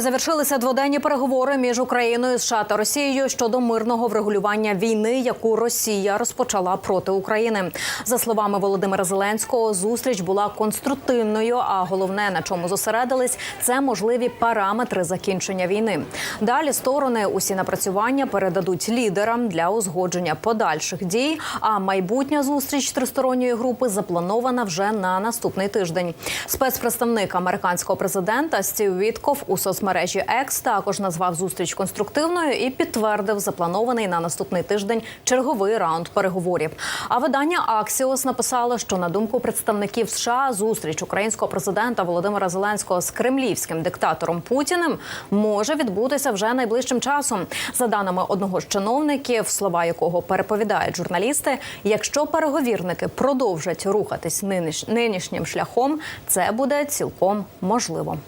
Завершилися дводенні переговори між Україною, США та Росією щодо мирного врегулювання війни, яку Росія розпочала проти України. За словами Володимира Зеленського, зустріч була конструктивною. А головне, на чому зосередились, це можливі параметри закінчення війни. Далі сторони усі напрацювання передадуть лідерам для узгодження подальших дій. А майбутня зустріч тристоронньої групи запланована вже на наступний тиждень. Спецпредставник американського президента Стів Вітков у соцмережі X також назвав зустріч конструктивною і підтвердив запланований на наступний тиждень черговий раунд переговорів. А видання Axios написало, що на думку представників США зустріч українського президента Володимира Зеленського з кремлівським диктатором Путіним може відбутися вже найближчим часом. За даними одного з чиновників, слова якого переповідають журналісти, якщо переговірники продовжать рухатись нинішнім шляхом, це буде цілком можливо.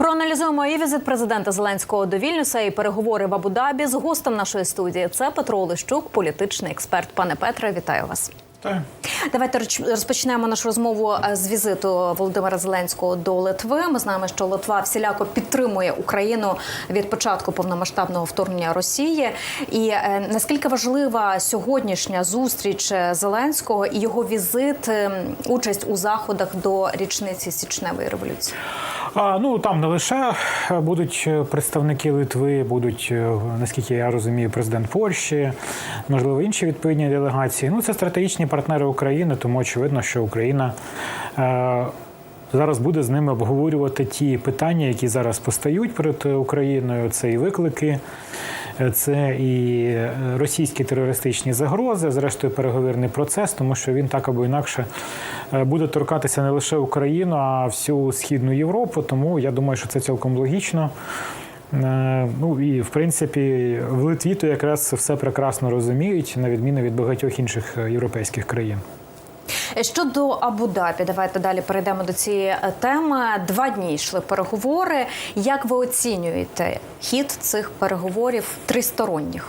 Проаналізуємо і візит президента Зеленського до Вільнюса і переговори в Абу-Дабі з гостем нашої студії. Це Петро Олещук, політичний експерт. Пане Петре, вітаю вас. Так. Давайте розпочнемо нашу розмову е, з візиту Володимира Зеленського до Литви. Ми знаємо, що Литва всіляко підтримує Україну від початку повномасштабного вторгнення Росії. І е, наскільки важлива сьогоднішня зустріч е, Зеленського і його візит, е, участь у заходах до річниці січневої революції? А, ну там не лише будуть представники Литви, будуть, е, наскільки я розумію, президент Польщі, можливо, інші відповідні делегації. Ну, це стратегічні партнери України, тому очевидно, що Україна. Е, Зараз буде з ними обговорювати ті питання, які зараз постають перед Україною. Це і виклики, е, це і е, російські терористичні загрози, зрештою переговірний процес, тому що він так або інакше е, буде торкатися не лише Україну, а всю східну Європу. Тому я думаю, що це цілком логічно. Е, Ну і в принципі в Литві то якраз все прекрасно розуміють, на відміну від багатьох інших європейських країн. Щодо Абу-Дабі, давайте далі перейдемо до цієї е, теми. Два дні йшли переговори. Як ви оцінюєте хід цих переговорів тристоронніх?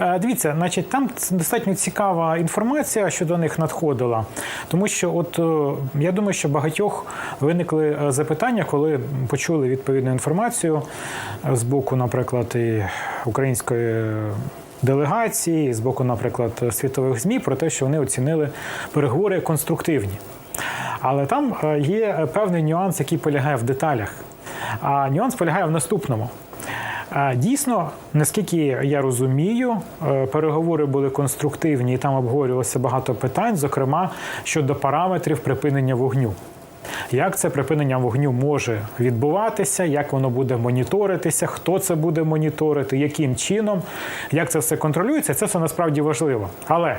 Е, Дивіться, значить, там достатньо цікава інформація, що до них надходила. Тому що, от е, я думаю, що багатьох виникли запитання, коли почули відповідну інформацію з боку, наприклад, і української. Делегації з боку, наприклад, світових змі про те, що вони оцінили переговори конструктивні. Але там е, є певний нюанс, який полягає в деталях. А нюанс полягає в наступному. Дійсно, наскільки я розумію, е, переговори були конструктивні і там обговорювалося багато питань, зокрема щодо параметрів припинення вогню. Як це припинення вогню може відбуватися, як воно буде моніторитися, хто це буде моніторити, яким чином, як це все контролюється, це все насправді важливо. Але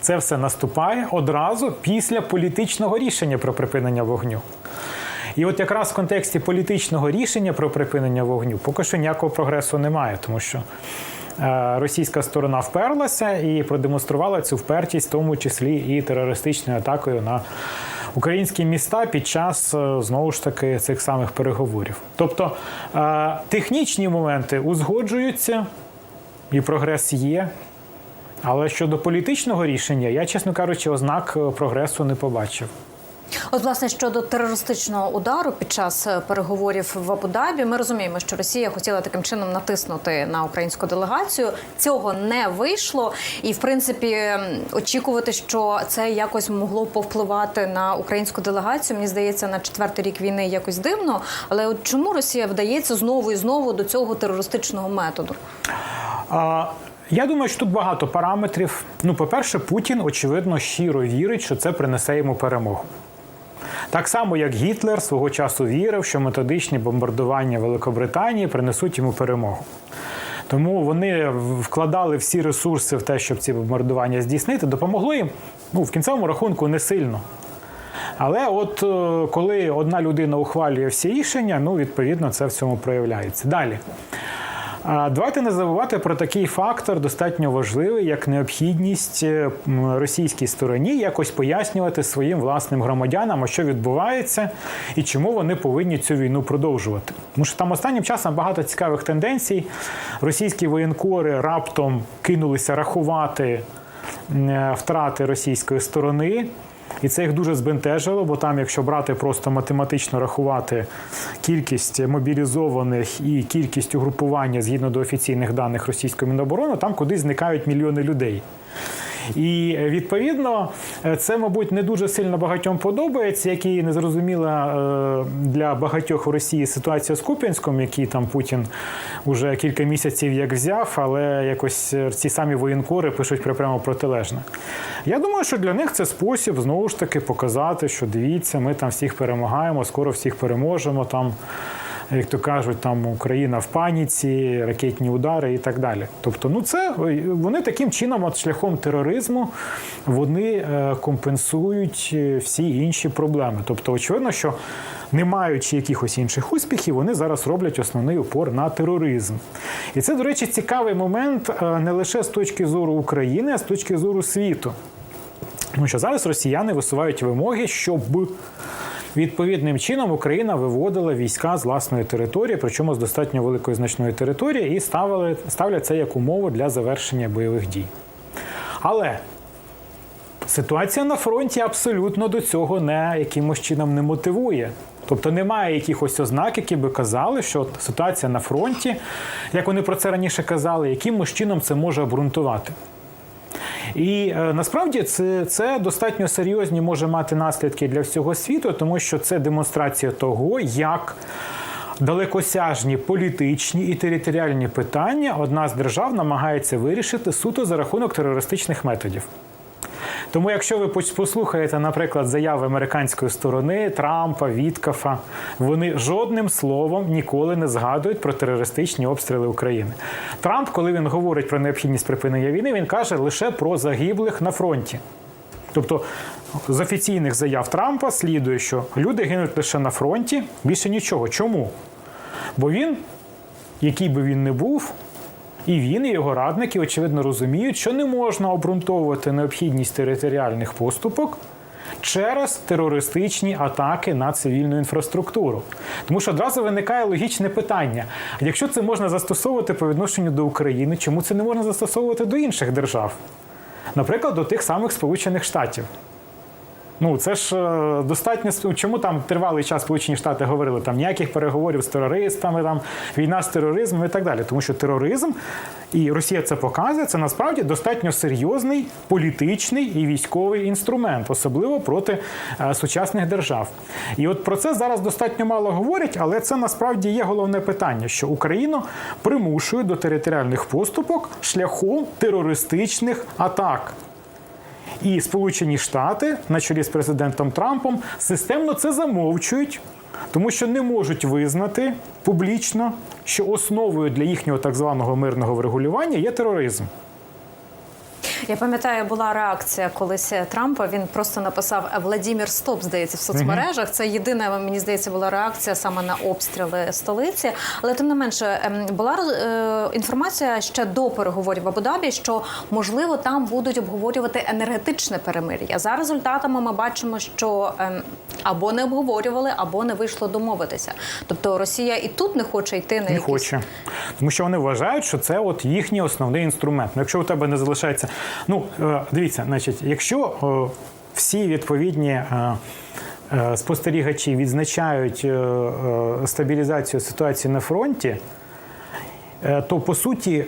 це все наступає одразу після політичного рішення про припинення вогню. І от якраз в контексті політичного рішення про припинення вогню поки що ніякого прогресу немає, тому що е, російська сторона вперлася і продемонструвала цю впертість, в тому числі і терористичною атакою на українські міста під час е, знову ж таки цих самих переговорів. Тобто е, технічні моменти узгоджуються, і прогрес є. Але щодо політичного рішення, я, чесно кажучи, ознак е, прогресу не побачив. От, власне, щодо терористичного удару під час е, переговорів в Абу-Дабі, ми розуміємо, що Росія хотіла таким чином натиснути на українську делегацію. Цього не вийшло, і в принципі очікувати, що це якось могло повпливати на українську делегацію. Мені здається, на четвертий рік війни якось дивно. Але от чому Росія вдається знову і знову до цього терористичного методу? А, я думаю, що тут багато параметрів. Ну, по-перше, Путін, очевидно, щиро вірить, що це принесе йому перемогу. Так само, як Гітлер свого часу вірив, що методичні бомбардування Великобританії принесуть йому перемогу. Тому вони вкладали всі ресурси в те, щоб ці бомбардування здійснити. Допомогло їм ну, в кінцевому рахунку не сильно. Але от е, коли одна людина ухвалює всі рішення, ну відповідно це в цьому проявляється. Далі. Давайте не забувати про такий фактор, достатньо важливий, як необхідність е, російській стороні якось пояснювати своїм власним громадянам, що відбувається і чому вони повинні цю війну продовжувати. Тому що там останнім часом багато цікавих тенденцій. Російські воєнкори раптом кинулися рахувати е, втрати російської сторони. І це їх дуже збентежило, бо там, якщо брати просто математично рахувати кількість мобілізованих і кількість угрупування згідно до офіційних даних російської міноборони, там кудись зникають мільйони людей. І е, відповідно е, це, мабуть, не дуже сильно багатьом подобається, як і незрозуміла е, для багатьох в Росії ситуація з Куп'янськом, який там Путін уже кілька місяців як взяв, але якось ці самі воєнкори пишуть прямо протилежне. Я думаю, що для них це спосіб знову ж таки показати, що дивіться, ми там всіх перемагаємо, скоро всіх переможемо там як то кажуть, там Україна в паніці, ракетні удари і так далі. Тобто, ну це вони таким чином, от шляхом тероризму, вони е, компенсують е, всі інші проблеми. Тобто, очевидно, що не маючи якихось інших успіхів, вони зараз роблять основний упор на тероризм. І це, до речі, цікавий момент е, не лише з точки зору України, а з точки зору світу. Тому що зараз росіяни висувають вимоги, щоб відповідним чином Україна виводила війська з власної території, причому з достатньо великої значної території, і ставили, ставлять це як умову для завершення бойових дій. Але ситуація на фронті абсолютно до цього не якимось чином не мотивує. Тобто немає якихось ознак, які би казали, що ситуація на фронті, як вони про це раніше казали, якимось чином це може обґрунтувати. І е, насправді це, це достатньо серйозні може мати наслідки для всього світу, тому що це демонстрація того, як далекосяжні політичні і територіальні питання одна з держав намагається вирішити суто за рахунок терористичних методів. Тому, якщо ви послухаєте, наприклад, заяви американської сторони Трампа, Віткафа, вони жодним словом ніколи не згадують про терористичні обстріли України. Трамп, коли він говорить про необхідність припинення війни, він каже лише про загиблих на фронті. Тобто з офіційних заяв Трампа слідує, що люди гинуть лише на фронті, більше нічого. Чому? Бо він, який би він не був, і він, і його радники, очевидно, розуміють, що не можна обґрунтовувати необхідність територіальних поступок через терористичні атаки на цивільну інфраструктуру. Тому що одразу виникає логічне питання: якщо це можна застосовувати по відношенню до України, чому це не можна застосовувати до інших держав? Наприклад, до тих самих Сполучених Штатів. Ну, це ж е, достатньо. Чому там тривалий час Сполучені Штати говорили там ніяких переговорів з терористами, там війна з тероризмом і так далі. Тому що тероризм, і Росія це показує, це насправді достатньо серйозний політичний і військовий інструмент, особливо проти е, сучасних держав. І от про це зараз достатньо мало говорять, але це насправді є головне питання, що Україну примушує до територіальних поступок шляхом терористичних атак. І Сполучені Штати, на чолі з президентом Трампом, системно це замовчують, тому що не можуть визнати публічно, що основою для їхнього так званого мирного врегулювання є тероризм. Я пам'ятаю, була реакція колись Трампа. Він просто написав Владімір Стоп, здається, в соцмережах. Це єдина, мені здається, була реакція саме на обстріли столиці. Але тим не менше, ем, була е, інформація ще до переговорів в Абу-Дабі, що можливо там будуть обговорювати енергетичне перемир'я. За результатами ми бачимо, що ем, або не обговорювали, або не вийшло домовитися. Тобто Росія і тут не хоче йти на Не якісь... хоче. Тому що вони вважають, що це от їхній основний інструмент. Ну, якщо у тебе не залишається. Ну, е, дивіться, значить, якщо е, всі відповідні. е, Спостерігачі відзначають стабілізацію ситуації на фронті, то по суті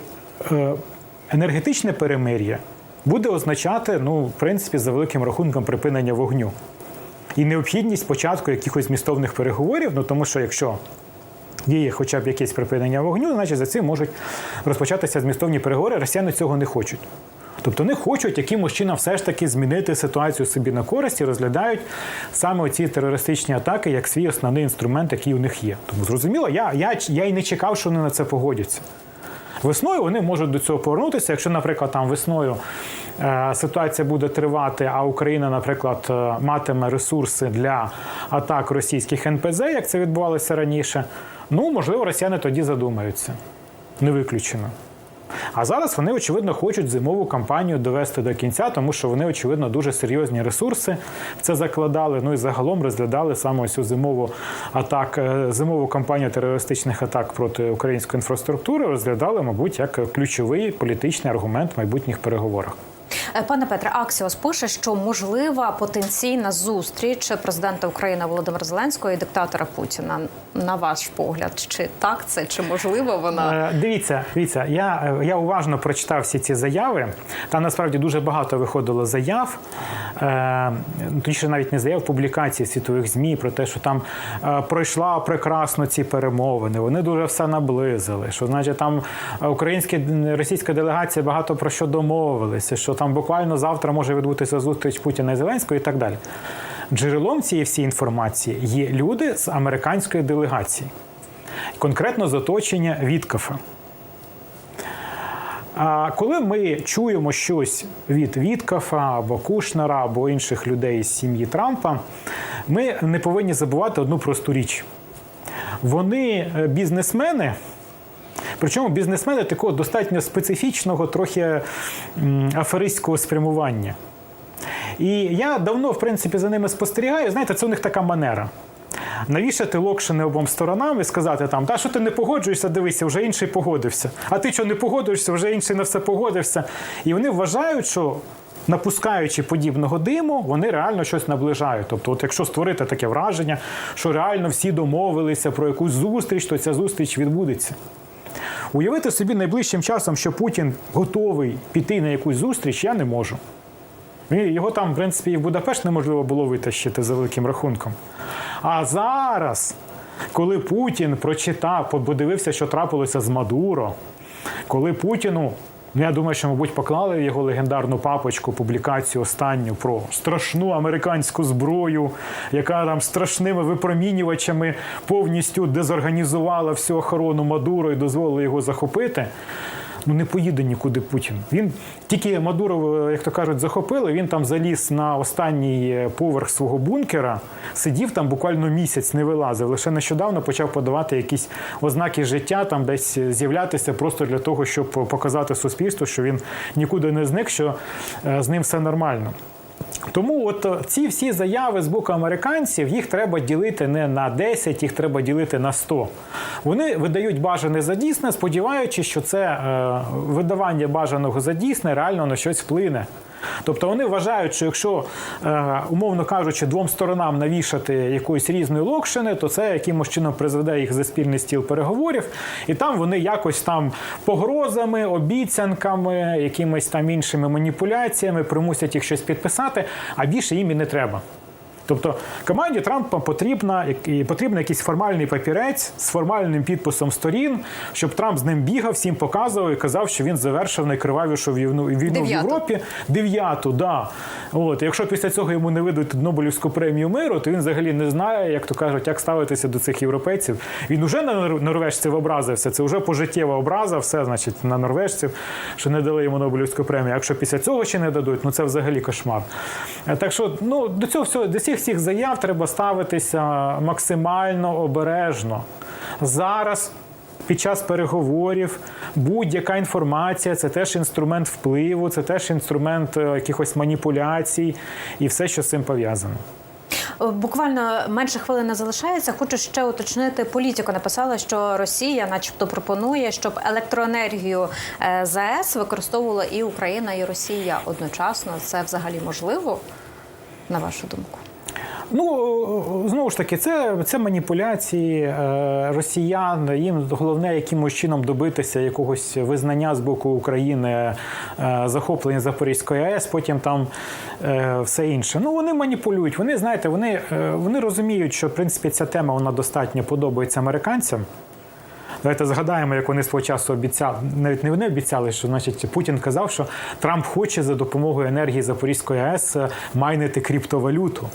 енергетичне перемир'я буде означати, ну, в принципі, за великим рахунком припинення вогню. І необхідність початку якихось змістовних переговорів, ну тому що якщо діє хоча б якесь припинення вогню, значить за цим можуть розпочатися змістовні переговори. Росіяни цього не хочуть. Тобто не хочуть якимось чином все ж таки змінити ситуацію собі на користь і розглядають саме ці терористичні атаки як свій основний інструмент, який у них є. Тому зрозуміло, я, я, я і не чекав, що вони на це погодяться. Весною вони можуть до цього повернутися. Якщо, наприклад, там весною е, ситуація буде тривати, а Україна, наприклад, е, матиме ресурси для атак російських НПЗ, як це відбувалося раніше, ну можливо, росіяни тоді задумаються. Не виключено. А зараз вони, очевидно, хочуть зимову кампанію довести до кінця, тому що вони, очевидно, дуже серйозні ресурси це закладали. Ну і загалом розглядали саме цю зимову атак, е, зимову кампанію терористичних атак проти української інфраструктури, розглядали, мабуть, як ключовий політичний аргумент в майбутніх переговорах. Е, Пане Петре, Аксіос пише, що можлива потенційна зустріч президента України Володимира Зеленського і диктатора Путіна. На ваш погляд, чи так це, чи можливо вона? Е, Дивіться, дивіться, я, е, я уважно прочитав всі ці заяви. Там насправді дуже багато виходило заяв, е, точніше навіть не заяв, публікацій світових ЗМІ про те, що там пройшла прекрасно ці перемовини. Вони дуже все наблизили. Що значить там українська російська делегація багато про що домовилися, що там буквально завтра може відбутися зустріч Путіна і Зеленського і так далі. Джерелом цієї всієї інформації є люди з американської делегації конкретно з оточення Віткафа. А коли ми чуємо щось від Віткафа або Кушнера, або інших людей з сім'ї Трампа, ми не повинні забувати одну просту річ. Вони е, бізнесмени. Причому бізнесмени такого достатньо специфічного, трохи аферистського спрямування. І я давно, в принципі, за ними спостерігаю. Знаєте, це у них така манера. Навішати локшини обом сторонам і сказати там, та що ти не погоджуєшся, дивися, вже інший погодився. А ти що не погоджуєшся, вже інший на все погодився. І вони вважають, що напускаючи подібного диму, вони реально щось наближають. Тобто, от якщо створити таке враження, що реально всі домовилися про якусь зустріч, то ця зустріч відбудеться. Уявити собі найближчим часом, що Путін готовий піти на якусь зустріч, я не можу. Його там, в принципі, і в Будапешт неможливо було витащити за великим рахунком. А зараз, коли Путін прочитав, подивився, що трапилося з Мадуро, коли Путіну, ну я думаю, що, мабуть, поклали його легендарну папочку публікацію останню про страшну американську зброю, яка там страшними випромінювачами повністю дезорганізувала всю охорону Мадуро і дозволила його захопити. Ну не поїде нікуди Путін. Він тільки Мадуров, як то кажуть, захопили. Він там заліз на останній поверх свого бункера, сидів там буквально місяць, не вилазив. Лише нещодавно почав подавати якісь ознаки життя, там десь з'являтися просто для того, щоб показати суспільству, що він нікуди не зник, що е, з ним все нормально. Тому от е, ці всі заяви з боку американців їх треба ділити не на 10, їх треба ділити на 100. Вони видають бажане за дійсне, сподіваючись, що це е, видавання бажаного за дійсне реально на щось вплине. Тобто вони вважають, що якщо, е, умовно кажучи, двом сторонам навішати якоїсь різної локшини, то це якимось чином призведе їх за спільний стіл переговорів, і там вони якось там погрозами, обіцянками, якимись там іншими маніпуляціями примусять їх щось підписати, а більше їм і не треба. Тобто команді Трампа потрібна, і потрібен якийсь формальний папірець з формальним підписом сторін, щоб Трамп з ним бігав, всім показував і казав, що він завершив найкривавішу війну, війну в Європі. Дев'яту, да. От, якщо після цього йому не видадуть Нобелівську премію миру, то він взагалі не знає, як то кажуть, як ставитися до цих європейців. Він уже на нор- норвежців образився. Це вже пожиттєва образа, все значить на норвежців, що не дали йому Нобелівську премію. Якщо після цього ще не дадуть, ну це взагалі кошмар. Е, Так що ну до цього всього до всіх заяв треба ставитися максимально обережно. Зараз. Під час переговорів будь-яка інформація це теж інструмент впливу, це теж інструмент е, якихось маніпуляцій і все, що з цим пов'язано. Е, Буквально менше хвилини залишається. Хочу ще уточнити. Політико написала, що Росія, начебто, пропонує, щоб електроенергію е, ЗАЕС використовувала і Україна, і Росія одночасно. Це взагалі можливо, на вашу думку? Ну знову ж таки, це, це маніпуляції е, росіян. Їм головне якимось чином добитися якогось визнання з боку України е, захоплення Запорізької АЕС, потім там е, все інше. Ну вони маніпулюють. Вони знаєте, вони, е, вони розуміють, що в принципі ця тема вона достатньо подобається американцям. Давайте згадаємо, як вони свого часу обіцяли, навіть не вони обіцяли, що значить Путін казав, що Трамп хоче за допомогою енергії Запорізької АЕС майнити криптовалюту.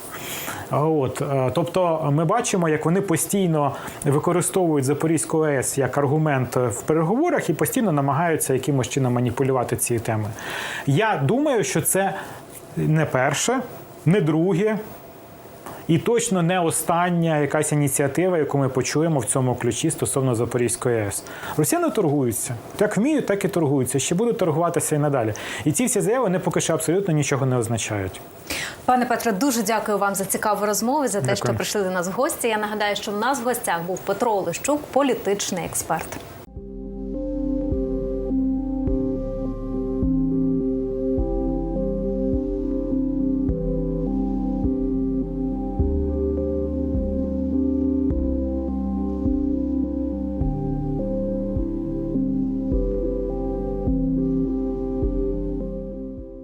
От, е, тобто ми бачимо, як вони постійно використовують Запорізьку АЕС як аргумент в переговорах і постійно намагаються якимось чином маніпулювати цією темою. Я думаю, що це не перше, не друге. І точно не остання якась ініціатива, яку ми почуємо в цьому ключі стосовно Запорізької АЕС. Росіяни торгуються. Як вміють, так і торгуються. Ще будуть торгуватися і надалі. І ці всі заяви вони поки що абсолютно нічого не означають. Пане Петре, дуже дякую вам за цікаву розмову, за те, Дякую. що прийшли до нас в гості. Я нагадаю, що в нас в гостях був Петро Олещук, політичний експерт.